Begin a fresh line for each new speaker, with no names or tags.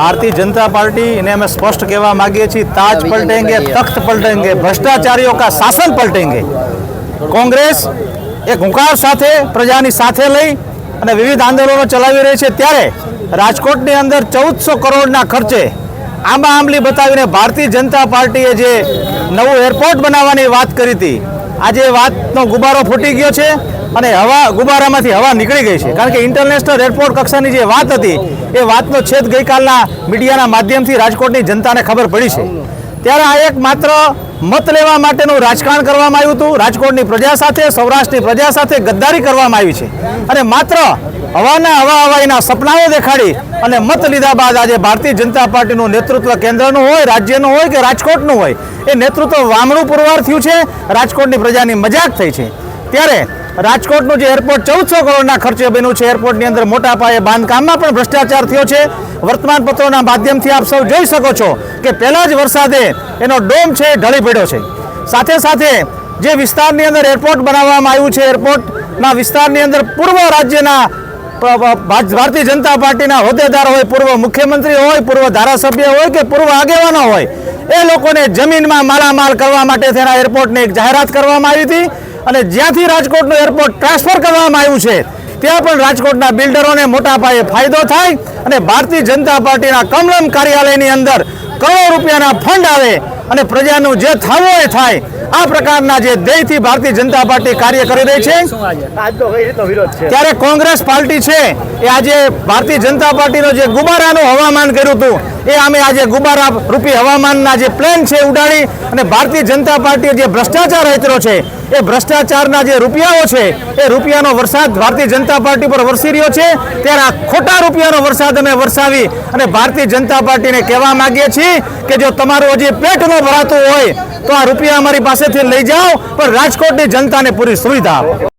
Bharatiya Janata party એને અમે સ્પષ્ટ કહેવા માંગીએ છીએ, તાજ પલટેંગે, તખ્ત પલટેંગે, ભ્રષ્ટાચારીઓ કા શાસન પલટેંગે. કોંગ્રેસ એ હુંકાર સાથે, પ્રજાની સાથે લઈ અને વિવિધ આંદોલનો ચલાવી રહી છે. ત્યારે રાજકોટની અંદર ચૌદસો કરોડના ખર્ચે આંબા આંબલી બતાવીને ભારતીય જનતા પાર્ટીએ જે નવું એરપોર્ટ બનાવવાની વાત કરી હતી, આજે વાતનો ગુબારો ફૂટી ગયો છે. અને હવા, ગુબારામાંથી હવા નીકળી ગઈ છે. કારણ કે ઇન્ટરનેશનલ એરપોર્ટ કક્ષાની જે વાત હતી, એ વાતનો છેદ ગઈકાલના મીડિયાના માધ્યમથી રાજકોટની જનતાને ખબર પડી છે. ત્યારે આ એક માત્ર મત લેવા માટેનું રાજકારણ કરવામાં આવ્યું હતું. રાજકોટની પ્રજા સાથે, સૌરાષ્ટ્રની પ્રજા સાથે ગદ્દારી કરવામાં આવી છે. અને માત્ર હવાના હવા હવાઈના સપનાઓ દેખાડી અને મત લીધા બાદ આજે ભારતીય જનતા પાર્ટીનું નેતૃત્વ કેન્દ્રનું હોય, રાજ્યનું હોય કે રાજકોટનું હોય, એ નેતૃત્વ વામણું પુરવાર થયું છે. રાજકોટની પ્રજાની મજાક થઈ છે. ત્યારે રાજકોટનું જે એરપોર્ટ ચૌદસો કરોડના ખર્ચે બન્યું છે, એરપોર્ટની અંદર મોટા પાયે બાંધકામમાં પણ ભ્રષ્ટાચાર થયો છે. વર્તમાન પત્રોના માધ્યમથી આપ સૌ જોઈ શકો છો કે પહેલા જ વરસાદે એનો ડોમ છે ઢળી પડ્યો છે. સાથે સાથે જે વિસ્તારની અંદર એરપોર્ટ બનાવવામાં આવ્યું છે, એરપોર્ટના વિસ્તારની અંદર પૂર્વ રાજ્યના ભારતીય જનતા પાર્ટીના હોદ્દેદાર હોય, પૂર્વ મુખ્યમંત્રી હોય, પૂર્વ ધારાસભ્ય હોય કે પૂર્વ આગેવાનો હોય, એ લોકોને જમીનમાં માલામાલ કરવા માટે તેના એરપોર્ટની એક જાહેરાત કરવામાં આવી હતી. અને જ્યાંથી રાજકોટનું એરપોર્ટ ટ્રાન્સફર કરવામાં આવ્યું છે, ત્યાં પણ રાજકોટના બિલ્ડરોને મોટા પાયે ફાયદો થાય અને ભારતીય જનતા પાર્ટીના કમલમ કાર્યાલયની અંદર કરોડો રૂપિયાના ફંડ આવે અને પ્રજાનું જે થવું હોય થાય. આ પ્રકારના જે ધ્યેયથી ભારતીય જનતા પાર્ટી કાર્ય કરી રહી છે. ત્યારે કોંગ્રેસ પાર્ટી છે. એ આજે ભારતીય જનતા પાર્ટીનો જે ગુબારાનું હવામાન કર્યું હતું, એ અમે આજે ગુબારા રૂપી હવામાનના જે પ્લેન છે ઉડાડી અને ભારતીય જનતા પાર્ટીએ જે ભ્રષ્ટાચાર હેતરો છે, એ ભ્રષ્ટાચારના જે રૂપિયાઓ છે, એ રૂપિયાનો વરસાદ ભારતીય જનતા પાર્ટી પર વરસી રહ્યો છે. ત્યારે આ ખોટા રૂપિયાનો વરસાદ અમે વરસાવી અને ભારતીય જનતા પાર્ટીને કહેવા માંગીએ છીએ કે જો તમારું હજી પેટ ન ભરાતું હોય તો આ રૂપિયા અમારી પાસેથી લઈ જાઓ, પણ રાજકોટની જનતાને પૂરી સુવિધા આપો.